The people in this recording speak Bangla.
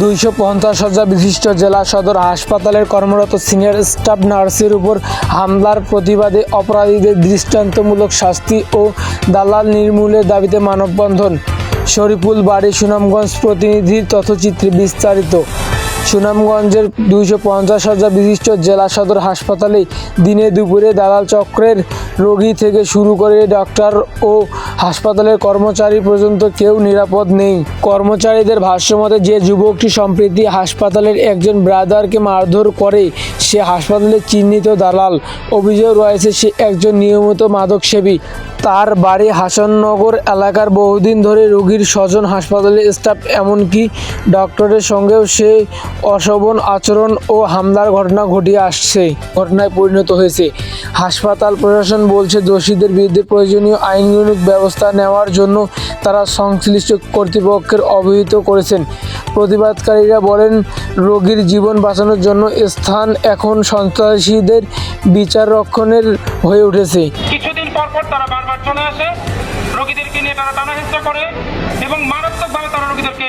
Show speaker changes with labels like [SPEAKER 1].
[SPEAKER 1] দুইশো পঞ্চাশ হাজার বিশিষ্ট জেলা সদর হাসপাতালের কর্মরত সিনিয়র স্টাফ নার্সের উপর হামলার প্রতিবাদে অপরাধীদের দৃষ্টান্তমূলক শাস্তি ও দালাল নির্মূলের দাবিতে মানববন্ধন। শরীফুল বাড়ি সুনামগঞ্জ প্রতিনিধির তথ্যচিত্রে বিস্তারিত। সুনামগঞ্জের দুইশো পঞ্চাশ হাজার বিশিষ্ট জেলা সদর হাসপাতালে দিনে দুপুরে দালাল চক্রের রোগী থেকে শুরু করে ডাক্তার ও হাসপাতালের কর্মচারী পর্যন্ত কেউ নিরাপদ নেই। কর্মচারীদের ভাষ্যমতে, যে যুবকটি সম্প্রতি হাসপাতালের একজন ব্রাদারকে মারধর করে, সে হাসপাতালে চিহ্নিত দালাল। অভিযোগ রয়েছে, সে একজন নিয়মিত মাদকসেবী। তার বাড়ি হাসাননগর এলাকার বহুদিন ধরে রোগীর স্বজন হাসপাতালের স্টাফ, এমনকি ডক্টরের সঙ্গেও সে অশোভন আচরণ ও হামলার ঘটনা ঘটিয়ে আসছে, ঘটনায় পরিণত হয়েছে। হাসপাতাল প্রশাসন বলছে, দোষীদের বিরুদ্ধে প্রয়োজনীয় আইনানুগ ব্যবস্থা নেওয়ার জন্য তারা সংশ্লিষ্ট কর্তৃপক্ষের অবহিত করেছেন। প্রতিবাদকারীরা বলেন, রোগীর জীবন বাঁচানোর জন্য স্থান এখন সন্ত্রাসীদের বিচার রক্ষণের হয়ে উঠেছে।
[SPEAKER 2] কিছুদিন পর পর তারা বারবার চলে আসে। রোগীদেরকে নিয়ে তারা টানা হেঁচড়া করে এবং মারাত্মকভাবে তারা রোগীদেরকে